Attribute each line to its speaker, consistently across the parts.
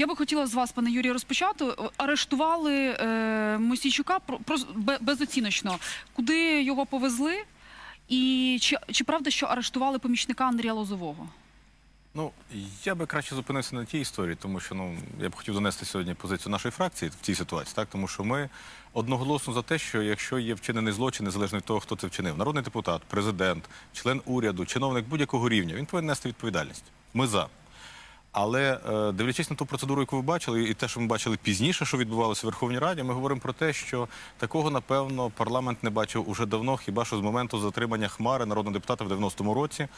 Speaker 1: Я би хотіла з вас, пане Юрію, розпочати. Арештували е, Мосійчука безоціночно. Куди його повезли? І чи, чи правда, що арештували помічника Андрія Лозового?
Speaker 2: Ну, я би краще зупинився на тій історії, тому що ну я б хотів донести сьогодні позицію нашої фракції в цій ситуації, так тому що ми одноголосно за те, що якщо є вчинений злочин, незалежно від того, хто це вчинив, народний депутат, президент, член уряду, чиновник будь-якого рівня, він повинен нести відповідальність. Ми за. Але е, дивлячись на ту процедуру, яку ви бачили, і те, що ми бачили пізніше, що відбувалося в Верховній Раді, ми говоримо про те, що такого напевно парламент не бачив уже давно, хіба що з моменту затримання Хмари народного депутата в 90-му році.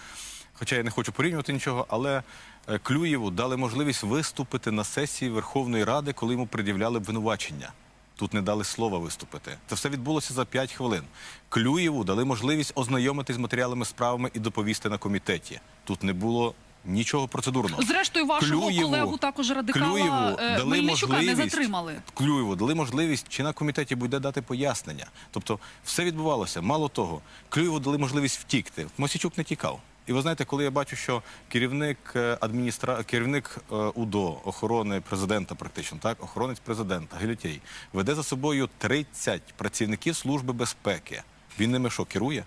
Speaker 2: Хоча я не хочу порівнювати нічого, але е, Клюєву дали можливість виступити на сесії Верховної Ради, коли йому пред'являли обвинувачення. Тут не дали слова виступити. Це все відбулося за 5 хвилин. Клюєву дали можливість ознайомитись з матеріалами справами і доповісти на комітеті. Тут не було нічого процедурного.
Speaker 1: Зрештою, вашого
Speaker 2: Клюєву-
Speaker 1: колегу також радикала
Speaker 2: Клюєву
Speaker 1: е,
Speaker 2: дали
Speaker 1: Мельничука не
Speaker 2: можливість-
Speaker 1: затримали.
Speaker 2: Клюєву дали можливість, чи на комітеті буде дати пояснення. Тобто все відбувалося. Мало того, Клюєву дали можливість втікти. Мосічук не тікав. І ви знаєте, коли я бачу, що керівник е, адміністра... керівник е, УДО, охорони президента, практично так, охоронець президента, Гелютєй, веде за собою 30 працівників Служби безпеки. Він ними що, керує?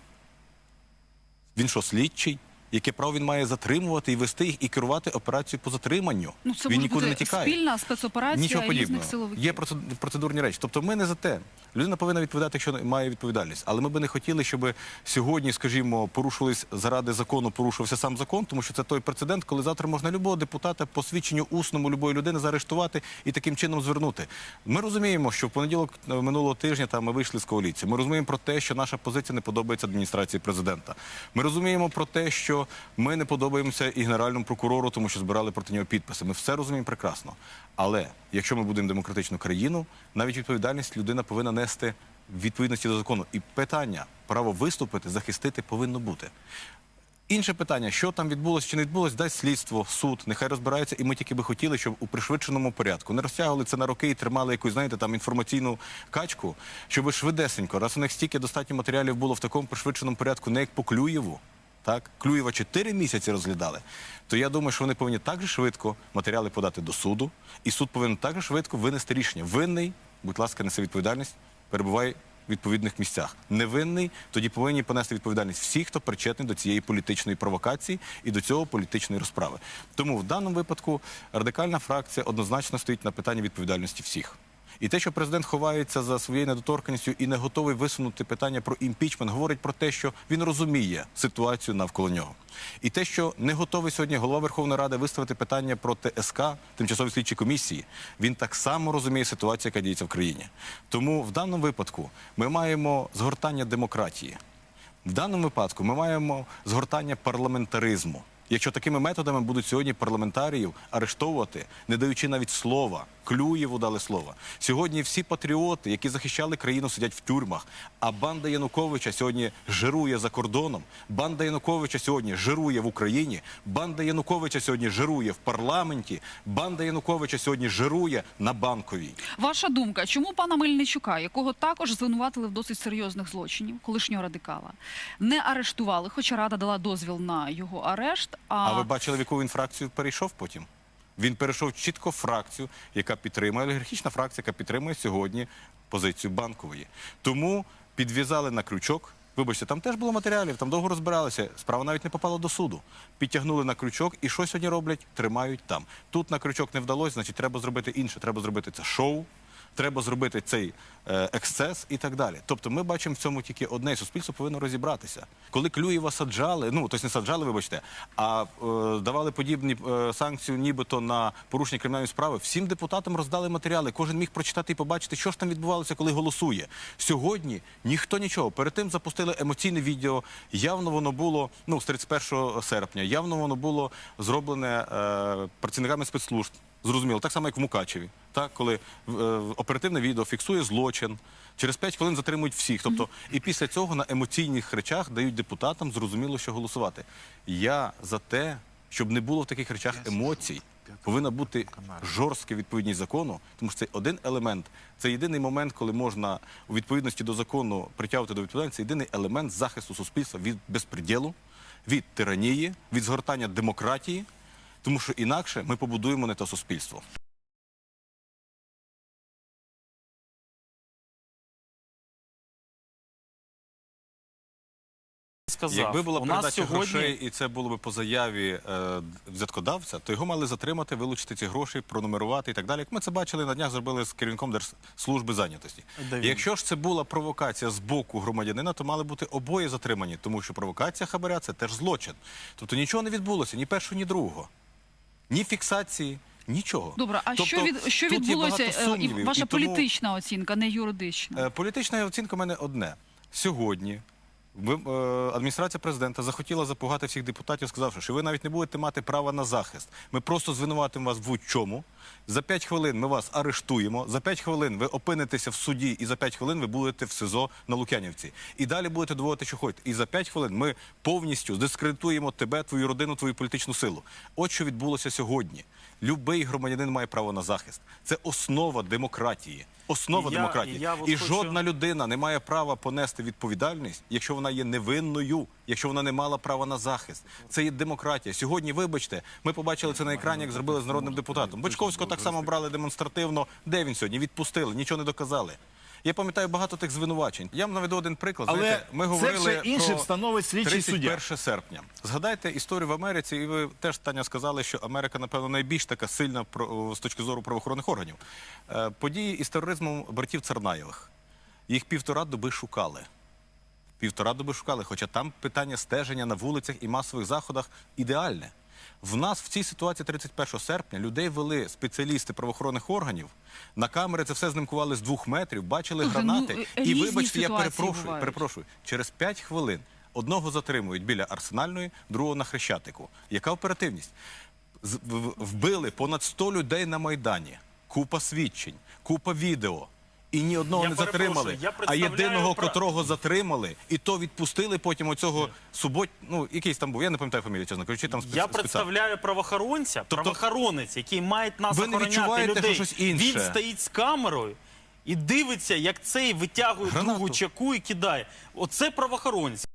Speaker 2: Він що, слідчий? Яке право він має затримувати і вести їх і керувати операцією по затриманню?
Speaker 1: Ну, це
Speaker 2: він нікуди
Speaker 1: бути
Speaker 2: не тікає.
Speaker 1: спільна спецоперація
Speaker 2: Нічого подібного.
Speaker 1: силовиків.
Speaker 2: Є процед- процедурні речі. Тобто ми не за те. Людина повинна відповідати, якщо має відповідальність. Але ми би не хотіли, щоб сьогодні, скажімо, порушились заради закону, порушився сам закон, тому що це той прецедент, коли завтра можна любого депутата по свідченню усному любої людини заарештувати і таким чином звернути. Ми розуміємо, що в понеділок е, минулого тижня там ми вийшли з коаліції. Ми розуміємо про те, що наша позиція не подобається адміністрації президента. Ми розуміємо про те, що ми не подобаємося і генеральному прокурору, тому що збирали проти нього підписи. Ми все розуміємо прекрасно. Але якщо ми будемо демократичну країну, навіть відповідальність людина повинна нести в відповідності до закону. І питання право виступити, захистити повинно бути. Інше питання, що там відбулося чи не відбулося, дасть слідство, суд, нехай розбирається, і ми тільки би хотіли, щоб у пришвидшеному порядку не розтягували це на роки і тримали якусь, знаєте, там інформаційну качку, щоб швидесенько, раз у них стільки достатньо матеріалів було в такому пришвидшеному порядку, не як по Клюєву, так, Клюєва 4 місяці розглядали, то я думаю, що вони повинні так же швидко матеріали подати до суду, і суд повинен так же швидко винести рішення. Винний, будь ласка, несе відповідальність, перебувай в відповідних місцях. Невинний, тоді повинні понести відповідальність всі, хто причетний до цієї політичної провокації і до цього політичної розправи. Тому в даному випадку радикальна фракція однозначно стоїть на питанні відповідальності всіх. І те, що президент ховається за своєю недоторканістю і не готовий висунути питання про імпічмент, говорить про те, що він розуміє ситуацію навколо нього. І те, що не готовий сьогодні голова Верховної Ради виставити питання про ТСК, тимчасові слідчі комісії, він так само розуміє ситуацію, яка діється в країні. Тому в даному випадку ми маємо згортання демократії. В даному випадку ми маємо згортання парламентаризму. Якщо такими методами будуть сьогодні парламентаріїв арештовувати, не даючи навіть слова, Клюєву дали слова. Сьогодні всі патріоти, які захищали країну, сидять в тюрмах. А банда Януковича сьогодні жирує за кордоном. Банда Януковича сьогодні жирує в Україні. Банда Януковича сьогодні жирує в парламенті. Банда Януковича сьогодні жирує на банковій.
Speaker 1: Ваша думка, чому пана Мельничука, якого також звинуватили в досить серйозних злочинів, колишнього радикала, не арештували, хоча рада дала дозвіл на його арешт. А,
Speaker 2: А ви бачили, в яку він фракцію перейшов потім? Він перейшов чітко фракцію, яка підтримує олігархічна фракція, яка підтримує сьогодні позицію банкової. Тому підв'язали на крючок. Вибачте, там теж було матеріалів, там довго розбиралися. Справа навіть не попала до суду. Підтягнули на крючок, і що сьогодні роблять? Тримають там. Тут на крючок не вдалося, значить, треба зробити інше. Треба зробити це шоу. Треба зробити цей е, ексцес і так далі. Тобто, ми бачимо в цьому тільки одне, суспільство повинно розібратися. Коли Клюєва саджали, ну тобто не саджали, вибачте, а е, давали подібні е, санкції, нібито на порушення кримінальної справи. Всім депутатам роздали матеріали. Кожен міг прочитати і побачити, що ж там відбувалося, коли голосує. Сьогодні ніхто нічого. Перед тим запустили емоційне відео. Явно воно було ну з 31 серпня. Явно воно було зроблене е, працівниками спецслужб. Зрозуміло, так само, як в Мукачеві, так, коли е, оперативне відео фіксує злочин, через 5 хвилин затримують всіх. Тобто, і після цього на емоційних речах дають депутатам зрозуміло, що голосувати. Я за те, щоб не було в таких речах емоцій. Повинна бути жорстка відповідність закону, тому що це один елемент, це єдиний момент, коли можна у відповідності до закону притягувати до відповідальності, це єдиний елемент захисту суспільства від безпреділу, від тиранії, від згортання демократії, тому що інакше ми побудуємо не те суспільство.
Speaker 3: Сказав,
Speaker 2: Якби була
Speaker 3: у
Speaker 2: передача
Speaker 3: сьогодні...
Speaker 2: грошей, і це було б по заяві е, взяткодавця, то його мали затримати, вилучити ці гроші, пронумерувати і так далі. Як ми це бачили на днях, зробили з керівником Держслужби зайнятості. Якщо ж це була провокація з боку громадянина, то мали бути обоє затримані, тому що провокація хабаря це теж злочин. Тобто нічого не відбулося, ні першого, ні другого ні фіксації. Нічого.
Speaker 1: Добре, а
Speaker 2: Тобто
Speaker 1: що від що
Speaker 2: тут
Speaker 1: відбулося? е,
Speaker 2: сумнівів,
Speaker 1: ваша
Speaker 2: і тому-
Speaker 1: політична оцінка, не юридична.
Speaker 2: Е, Політична оцінка в мене одне. Сьогодні ви- е, адміністрація президента захотіла запугати всіх депутатів, сказавши, що ви навіть не будете мати права на захист. Ми просто звинуватимо вас в будь-чому. За 5 хвилин ми вас арештуємо. За 5 хвилин ви опинитеся в суді, і за 5 хвилин ви будете в СИЗО на Лук'янівці. І далі будете доводити, що хочете. І за 5 хвилин ми повністю дискредитуємо тебе, твою родину, твою політичну силу. От що відбулося сьогодні. Любий громадянин має право на захист. Це основа демократії. Основа
Speaker 3: Я-
Speaker 2: демократії.
Speaker 3: я от
Speaker 2: і
Speaker 3: хочу-
Speaker 2: жодна людина не має права понести відповідальність, якщо вона є невинною, якщо вона не мала права на захист. Це є демократія. Сьогодні, вибачте, ми побачили це на екрані, як зробили з народним депутатом. Бочковського так само брали демонстративно. Де він сьогодні? Відпустили, нічого не доказали. Я пам'ятаю багато тих звинувачень. Я вам наведу один приклад.
Speaker 4: Але
Speaker 2: Знаєте, ми
Speaker 4: це
Speaker 2: говорили
Speaker 4: вже інше
Speaker 2: про
Speaker 4: встановить слідчий суддя.
Speaker 2: 31 серпня. Згадайте історію в Америці, і ви теж Таня сказали, що Америка, напевно, найбільш така сильна з точки зору правоохоронних органів. Е, Події із тероризмом братів Царнаєвих. Їх півтора доби шукали. Півтора доби шукали, хоча там питання стеження на вулицях і масових заходах ідеальне. В нас в цій ситуації 31 серпня людей вели спеціалісти правоохоронних органів. На камери це все знімкували з двох метрів, бачили
Speaker 1: ну,
Speaker 2: гранати.
Speaker 1: е,
Speaker 2: і вибачте, я перепрошую,
Speaker 1: бувають.
Speaker 2: перепрошую. Через 5 хвилин одного затримують біля арсенальної, другого на хрещатику. Яка оперативність? Вбили понад 100 людей на майдані. Купа свідчень, купа відео. І ні одного
Speaker 3: Я
Speaker 2: не затримали.
Speaker 3: я
Speaker 2: а єдиного, котрого затримали, і то відпустили потім оцього субот... ну якийсь там був. Я не пам'ятаю фамілію, чесно кажучи, там спец...
Speaker 3: Я представляю правоохоронця, правоохоронець, який має нас
Speaker 2: Ви не
Speaker 3: охороняти людей.
Speaker 2: що щось інше?
Speaker 3: Він стоїть з камерою і дивиться, як цей витягує
Speaker 2: Гранату.
Speaker 3: другу чаку і кидає. Оце правоохоронець.